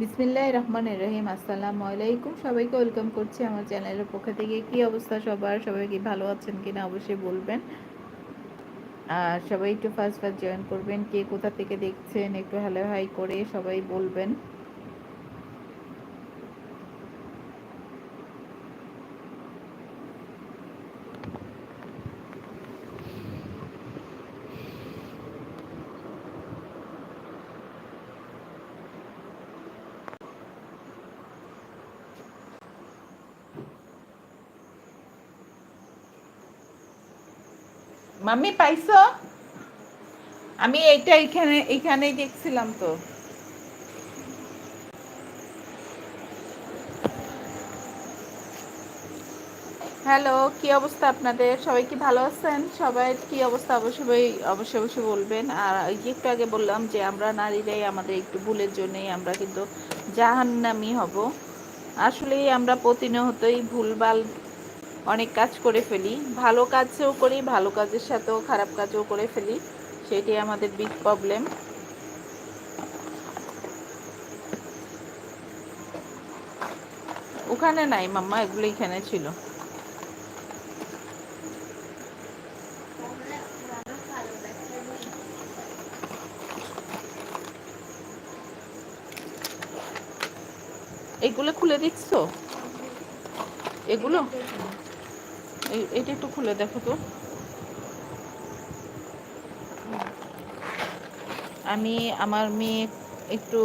বিসমিল্লাহ রহমান রহিম, আসসালামু আলাইকুম। সবাইকে ওয়েলকাম করছি আমার চ্যানেলের পক্ষ থেকে। কি অবস্থা সবার? সবাই কি ভালো আছেন কিনা অবশ্যই বলবেন। আর সবাই একটু ফার্স্ট ফার্স্ট জয়েন করবেন, কে কোথা থেকে দেখছেন, একটু হ্যালো হাই করে সবাই বলবেন। মাম্মি পাইছো? আমি এইটা এখানে এইখানেই দেখছিলাম তো। হ্যালো, কি অবস্থা আপনাদের? সবাই কি ভালো আছেন? সবাই কি অবস্থা? অবশ্যই অবশ্যই অবশ্যই বলবেন। আর একটু আগে বললাম যে আমরা নারীরাই আমাদের একটু ভুলের জন্যই আমরা কিন্তু জাহান্নামি হব। আসলেই আমরা প্রতিনিয়তই ভুলভাল অনেক কাজ করে ফেলি। ভালো কাজও করি, ভালো কাজের সাথেও খারাপ কাজও করে ফেলি। সেটি আমাদের বিগ প্রবলেম ওখানে নাই মাম্মা, এগুলো এখানে ছিল। এগুলো খুলে দিচ্ছ এগুলো? এটা একটু খুলে দেখো তো। আমি আমার মেয়ে একটু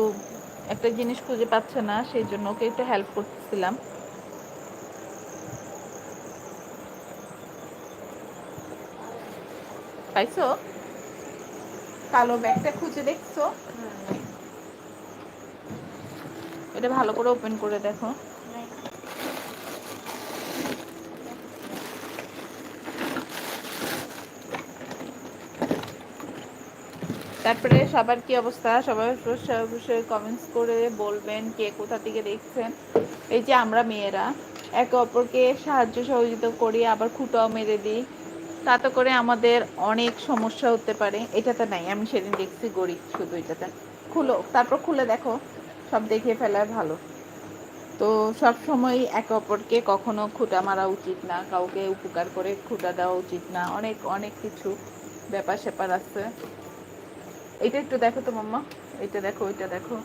একটা জিনিস খুঁজে পাচ্ছে না সেই জন্য ওকে একটু হেল্প করতেছিলাম। পাইছো? কালো ব্যাগটা খুঁজে দেখছ? এটা ভালো করে ওপেন করে দেখো। তারপরে সবার কি অবস্থা? সবাই অবশ্যই কমেন্টস করে বলবেন কে কোথা থেকে দেখছেন। এই যে আমরা মেয়েরা, একে অপরকে সাহায্য সহযোগিতা করি, আবার খুঁটাও মেরে দিই। তাতে করে আমাদের অনেক সমস্যা হতে পারে। এটাতে নাই, আমি সেদিন দেখছি গরিব শুধু এটাতে। খুলো, তারপর খুলে দেখো, সব দেখে ফেলা ভালো। তো সব সময় একে অপরকে কখনো খুঁটা মারা উচিত না, কাউকে উপকার করে খুঁটা দেওয়া উচিত না। অনেক অনেক কিছু ব্যাপার স্যাপার আছে। এটা একটু দেখো তো মাম্মা। এটা দেখো ওইটা দেখো।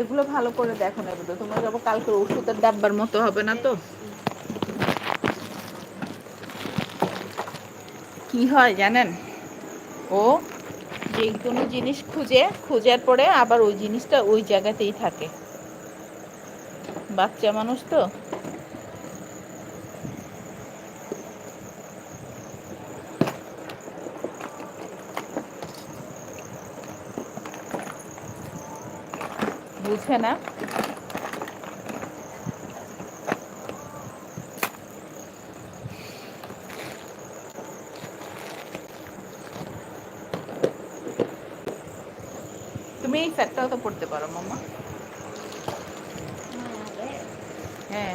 এগুলো ভালো করে দেখো না এগুলো তোমার যাব কালকে ওষুধের ডাব্বার মতো হবে না তো? কি হয় জানেন? ও যে কোনো জিনিস খুঁজে, খোঁজার পরে আবার ওই জিনিসটা ওই জায়গাতেই থাকে। বাচ্চা মানুষ তো? বুঝে না। তুমি এই সেটটাও তো পড়তে পারো মামা। হ্যাঁ।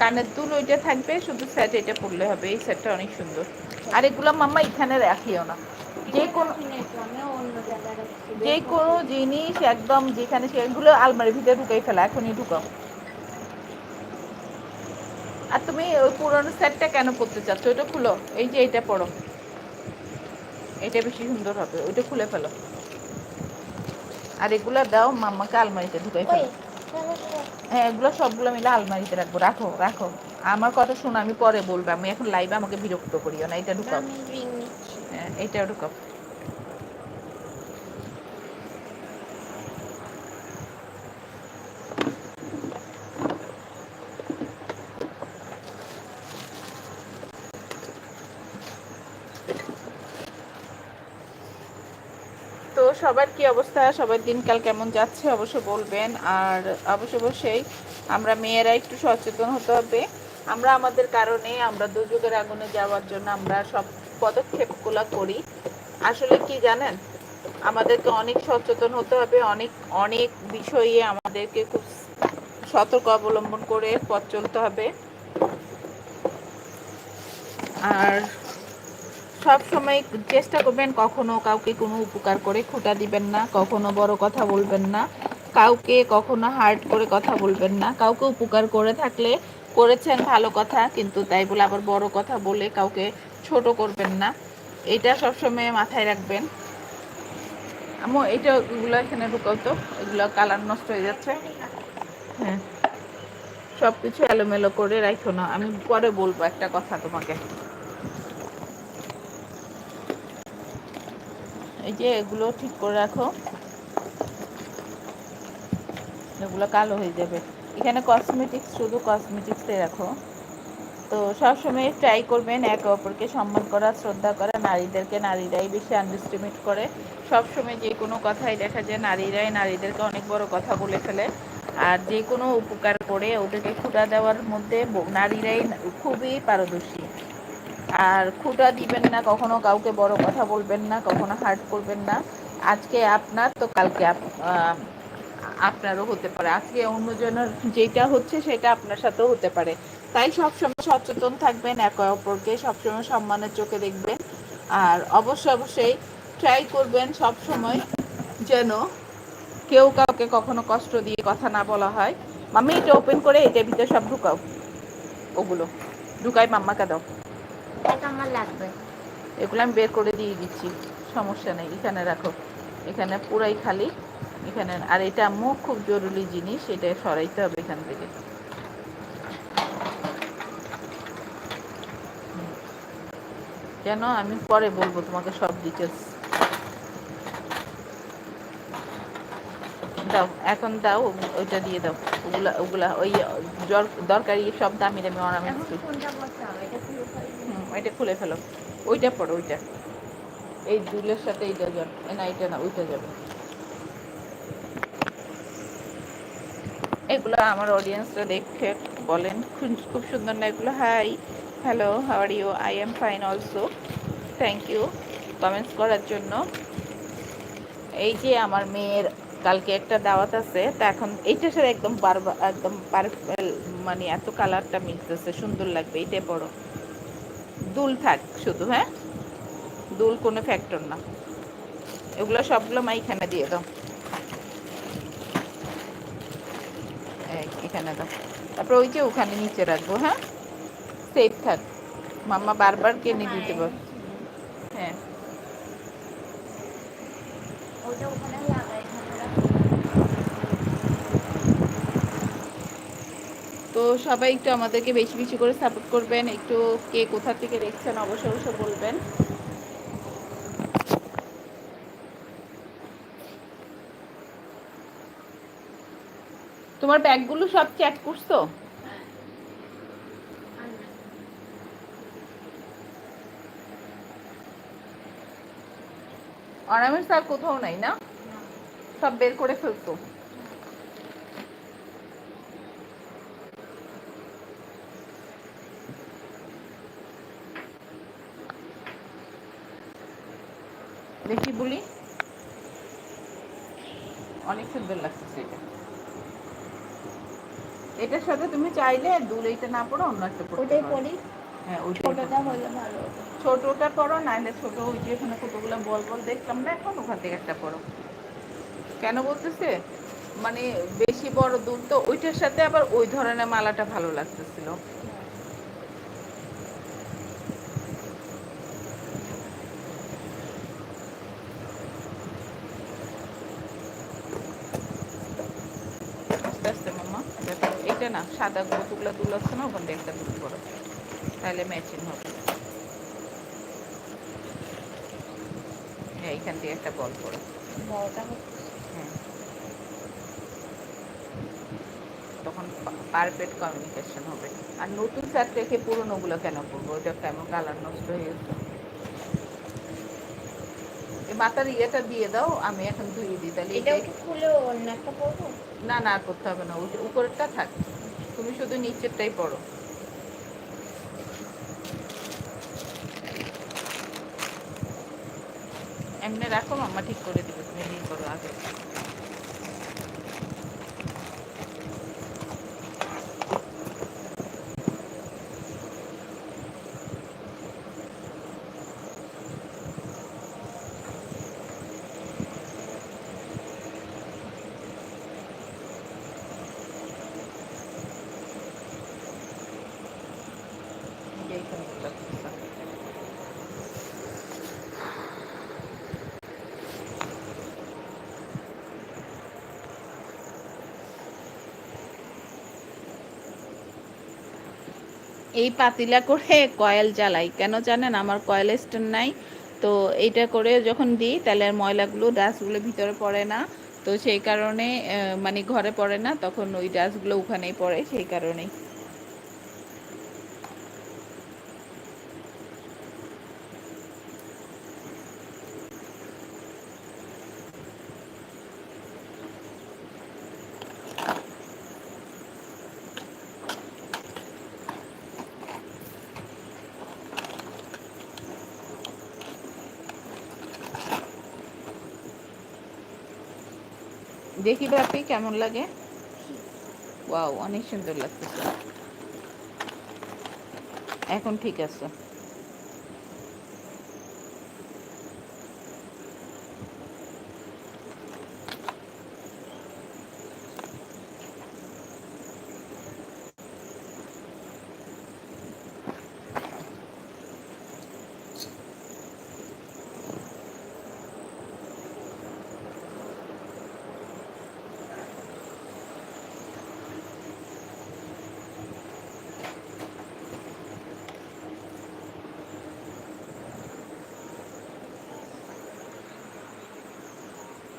কানের দুল ওইটা থাকবে শুধু সেট এটা পড়লে হবে। এই সেটটা অনেক সুন্দর। আর এগুলো মাম্মা এখানে রাখিও না। যে কোনো যে কোনো জিনিস একদম যেখানে সেগুলো আলমারির ভিতরে ঢুকাই ফেলা এখনই ঢুকাও। আর তুমি ওই পুরনো সেটটা কেন পড়তে চাচ্ছ? ওইটা খুলো। এই যে এইটা পড়ো। এটা বেশি সুন্দর হবে। ওইটা খুলে ফেলো। আর এগুলো দাও মাম্মাকে আলমারিতে ঢুকাই ফেলো। হ্যাঁ এগুলো সবগুলো মিলে আলমারিতে রাখব। রাখো রাখো। আমার কথা শোনো আমি পরে বলব। আমি এখন লাইভে আমাকে বিরক্ত করিও না। এটা ঢুকাও। হ্যাঁ এইটা ঢুকাও তো সবার কি অবস্থা? সবার দিনকাল কেমন যাচ্ছে? অবশ্য বলবেন। আর অবশ্য অবশ্যই আমরা মেয়েরা একটু সচেতন হতে হবে। আমরা আমাদের কারণে আমরা দুর্যোগের আগুনে যাওয়ার জন্য আমরা সব পদক্ষেপগুলো করি। আসলে কি জানেন? আমাদেরকে অনেক সচেতন হতে হবে। অনেক অনেক বিষয়ে আমাদেরকে খুব সতর্ক অবলম্বন করে পথ চলতে হবে। আর সব সময় চেষ্টা করবেন কখনো কাউকে কোনো উপকার করে খুঁটা দিবেন না, কখনো বড় কথা বলবেন না, কাউকে কখনো হার্ট করে কথা বলবেন না। কাউকে উপকার করে থাকলে করেছেন ভালো কথা, কিন্তু তাই বলে আবার বড় কথা বলে কাউকে ছোট করবেন না। এটা সবসময় মাথায় রাখবেন। আমো, এটা এগুলো এখানে ঢুকাও তো, এগুলো কালার নষ্ট হয়ে যাচ্ছে। হ্যাঁ। সব কিছু এলোমেলো করে রাখো না। আমি পরে বলব একটা কথা তোমাকে। এই যে এগুলো ঠিক করে রাখো। এগুলো কালো হয়ে যাবে। এখানে কসমেটিক্স শুধু কসমেটিক্সে রাখো। তো সবসময় ট্রাই করবেন একে অপরকে সম্মান করা, শ্রদ্ধা করা, নারীদেরকে, নারীরাই বেশি আন্ডারস্টিমেট করে। সবসময় যে কোনো কথাই দেখা যায়, নারীরাই নারীদেরকে অনেক বড় কথা বলে ফেলে। আর যে কোনো উপকার করে ওদেরকে খুঁটা দেওয়ার মধ্যে নারীরাই খুবই পারদর্শী। আর খুঁটা দিবেন না, কখনো কাউকে বড় কথা বলবেন না, কখনো হার্ট করবেন না। আজকে আপনার, তো কালকে আপনারও হতে পারে। আজকে অন্যজনের যেটা হচ্ছে, সেটা আপনার সাথেও হতে পারে। তাই সবসময় সচেতন থাকবেন, একে অপরকে সবসময় সম্মানের চোখে দেখবেন। আর অবশ্যই অবশ্যই ট্রাই করবেন সব সময় যেন কেউ কাউকে কখনো কষ্ট দিয়ে কথা না বলা হয়। মাম্মি, এটা ওপেন করে এটার ভিতরে সব ঢুকাও। ওগুলো। ঢুকাই মাম্মাকে দাও। আমার লাগবে। এগুলো আমি বের করে দিয়ে দিচ্ছি সমস্যা নেই এখানে রাখো। এখানে পুরাই খালি এখানে আর এটা মুখ খুব জরুরি জিনিস এটা সরাইতে হবে এখান থেকে। কেন? আমি পরে বলব তোমাকে সব ডিটেলস দাও এখন দাও ওইটা দিয়ে দাও। ওগুলা ওগুলা ওই দরকারি সব দামি দামি অর্নামেন্টস ওইটা খুলে ফেলো। ওইটা পড়ো, ওইটা। এই দুলের সাথে এইটা যাবে না, এইটা না, ওইটা যাবে। এগুলো আমার অডিয়েন্সরা দেখে বলেন খুব সুন্দর না এগুলো? Hi hello how are you I am fine also thank you comments করার জন্য। এই যে আমার মেয়ের কালকে একটা দাওয়াত আছে, তা এখন এইটার সাথে একদম বারবার একদম মানে এত কালারটা মিলতেছে, সুন্দর লাগবে, এইটাই বড় দুল থাক শুধু হ্যাঁ? দুল কোনো ফ্যাক্টর না। এগুলো সবগুলো মা এখানে দিয়ে দাও। এখানে দাও। তারপর ওই যে ওখানে নিচে রাখব হ্যাঁ? সেফ থাক। মাম্মা বারবার কেনে দিতে পার হ্যাঁ। সবাই একটু আমাদেরকে বেশি বেশি করে সাপোর্ট করবেন, একটু কে কোথা থেকে দেখছেন অবশ্যই অবশ্যই বলবেন। তোমার ব্যাগগুলো সব চেক করছ? অর্নামেন্টস আর কোথাও নাই না? সব বের করে ফেলতো। দেখি বলি। অনেক সুন্দর লাগছে এটা। এটার সাথে তুমি চাইলে দুল এইটা না পড়ো অন্য একটা পড়ো ওটাই পড়ি। হ্যাঁ ওই ছোটটা হলে ভালো ছোটটা পড়ো নাহলে ছোট ওই যে এখানে কতগুলো বল বল দেখলাম না এখন ওখান থেকে একটা পড়ো। কেন বলতেছে? মানে বেশি বড় দুল তো ওইটার সাথে আবার ওই ধরনের মালাটা ভালো লাগতেছিল এটা না সাদা কতগুলো দুল আছে না ওখান থেকে একটা দুল করো তাহলে ম্যাচিং হবে। হ্যাঁ এইখান থেকে একটা বল করো হ্যাঁ। তখন পারফেক্ট কমিউনিকেশন হবে। আর নতুন রেখে পুরোনোগুলো কেন করব ওইটা কেমন কালার নষ্ট হয়ে গেছে। মাথার ইয়েটা দিয়ে দাও আমি এখন ধুয়ে দিই তাহলে এটা খুলে পরবো? না না করতে হবে না উপরেরটা থাক। তুমি শুধু নিচেরটাই পড়ো। এমনি রাখো মাম্মা ঠিক করে দিবে তুমি নিয়ে করো আগে সুন্দর লাগতেছে এই পাতিলা করে কয়েল জ্বালাই। কেন জানেন? আমার কয়েল স্ট্যান্ড নাই। তো এইটা করে যখন দিই, তাহলে আর ময়লাগুলো ডাস্টগুলো ভিতরে পড়ে না। তো সেই কারণে মানে ঘরে পড়ে না, তখন ওই ডাস্টগুলো ওখানেই পড়ে, সেই কারণেই। দেখি বাপি কেমন লাগে? ওয়াও অনেক সুন্দর লাগতেছে। এখন ঠিক আছে।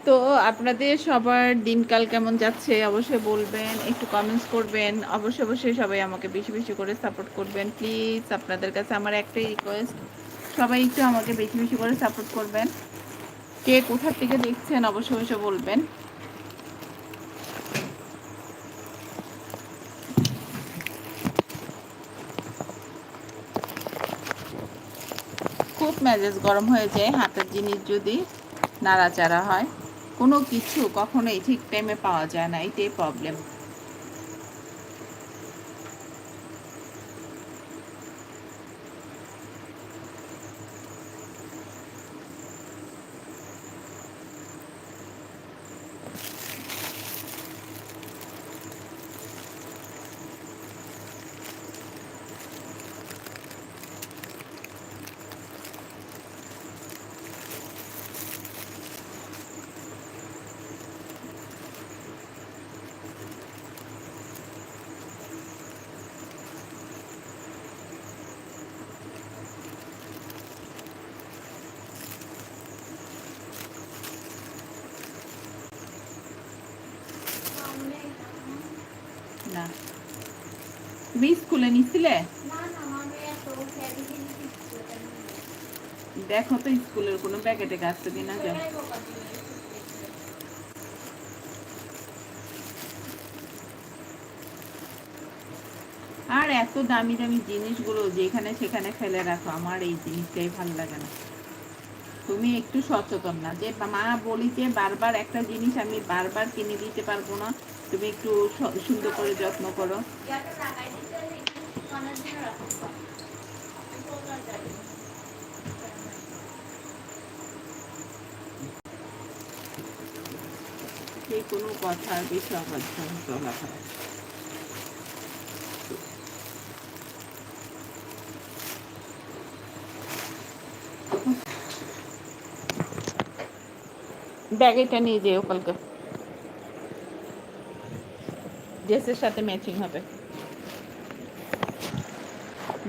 তো আপনাদের সবার দিনকাল কেমন যাচ্ছে? অবশ্যই বলবেন, একটু কমেন্টস করবেন। অবশ্যই অবশ্যই সবাই আমাকে বেশি বেশি করে সাপোর্ট করবেন। প্লিজ আপনাদের কাছে আমার একটাই রিকোয়েস্ট সবাই একটু আমাকে বেশি বেশি করে সাপোর্ট করবেন। কে কোথার থেকে দেখছেন, অবশ্যই অবশ্যই বলবেন। খুব মেজাজ গরম হয়ে যায় হাতের জিনিস যদি নাড়াচাড়া হয়। কোনো কিছু কখনোই ঠিক টাইমে পাওয়া যায় না এটাই প্রবলেম দেখো তো স্কুলের কোনো প্যাকেটে। আর এত দামি দামি জিনিসগুলো যেখানে সেখানে ফেলে রাখো, আমার এই জিনিসটাই ভালো লাগে না। তুমি একটু সচেতন না। যে মা বলি যে বারবার একটা জিনিস আমি বারবার কিনে দিতে পারব না। তুমি একটু সুন্দর করে যত্ন করো। কোনো কথার বেশি অবাধ্য চলা হয়। ব্যাগেটা নিয়ে যেও কালকে। ড্রেসের সাথে ম্যাচিং হবে।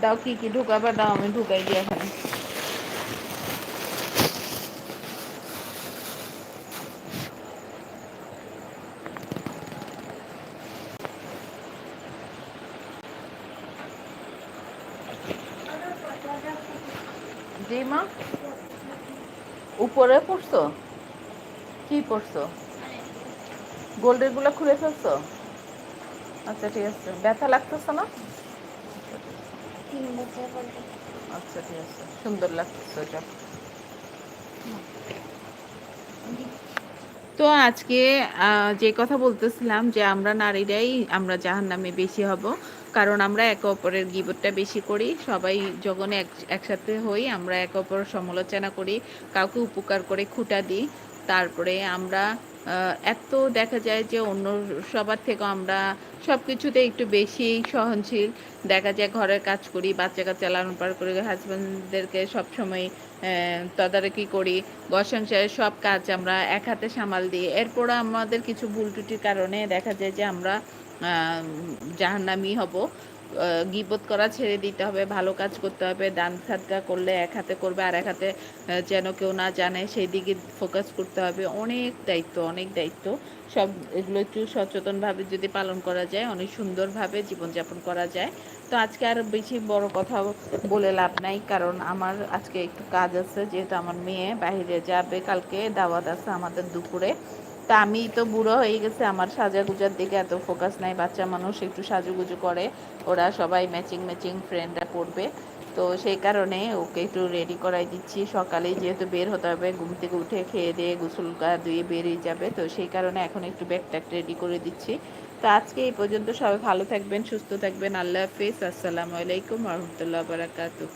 দাও কি কি ঢুকাবা, দাও, আমি ঢুকাই দিই এখানে। উপরে পড়ছো? কি পড়ছো? গোল্ডেরগুলো খুলে ফেলছো? আচ্ছা ঠিক আছে। ব্যথা লাগতেছে না? আচ্ছা ঠিক আছে। সুন্দর লাগতেছে এটা তো আজকে যে কথা বলতেছিলাম যে আমরা নারীরাই আমরা জাহান নামে বেশি হব কারণ আমরা একে অপরের গিবতটা বেশি করি সবাই যখন এক একসাথে হই আমরা একে অপরের সমালোচনা করি কাউকে উপকার করে খুঁটা দিই তারপরে আমরা এত দেখা যায় যে অন্য সবার থেকে আমরা সব কিছুতে একটু বেশি সহনশীল। দেখা যায় ঘরের কাজ করি, বাচ্চা কাচ্চা লালন পালন করি হাজব্যান্ডদেরকে সবসময় তদারকি করি। ঘর সব কাজ আমরা এক হাতে সামাল দিই। এরপর আমাদের কিছু ভুল ত্রুটির কারণে দেখা যায় যে আমরা জাহান্নামি হব। গিবত করা ছেড়ে দিতে হবে, ভালো কাজ করতে হবে, দান সাদকা করলে এক হাতে করবে আর এক হাতে যেন কেউ না জানে, সেই দিকে ফোকাস করতে হবে। অনেক দায়িত্ব অনেক দায়িত্ব। সব এগুলো একটু সচেতনভাবে যদি পালন করা যায়, অনেক সুন্দরভাবে জীবনযাপন করা যায়। তো আজকে আর বেশি বড় কথা বলে লাভ নাই, কারণ আমার আজকে একটু কাজ আছে, যেহেতু আমার মেয়ে বাইরে যাবে কালকে, দাওয়াত আছে আমাদের দুপুরে। তা আমি তো বুড়ো হয়ে গেছে, আমার সাজাগুজার দিকে এত ফোকাস নাই, বাচ্চা মানুষ একটু সাজুগুজু করে, ওরা সবাই ম্যাচিং ম্যাচিং ফ্রেন্ডরা পড়বে তো সেই কারণে ওকে একটু রেডি করাই দিচ্ছি, সকালেই যেহেতু বের হতে হবে, ঘুম থেকে উঠে খেয়ে দিয়ে গোসল গা ধুয়ে বেরিয়ে যাবে, তো সেই কারণে এখন একটু ব্যাগ ট্যাগ রেডি করে দিচ্ছি। তো আজকে এই পর্যন্ত সবাই ভালো থাকবেন, সুস্থ থাকবেন, আল্লাহ হাফিজ, আসসালামু আলাইকুম রহমতুল্লাহ বারাকাতু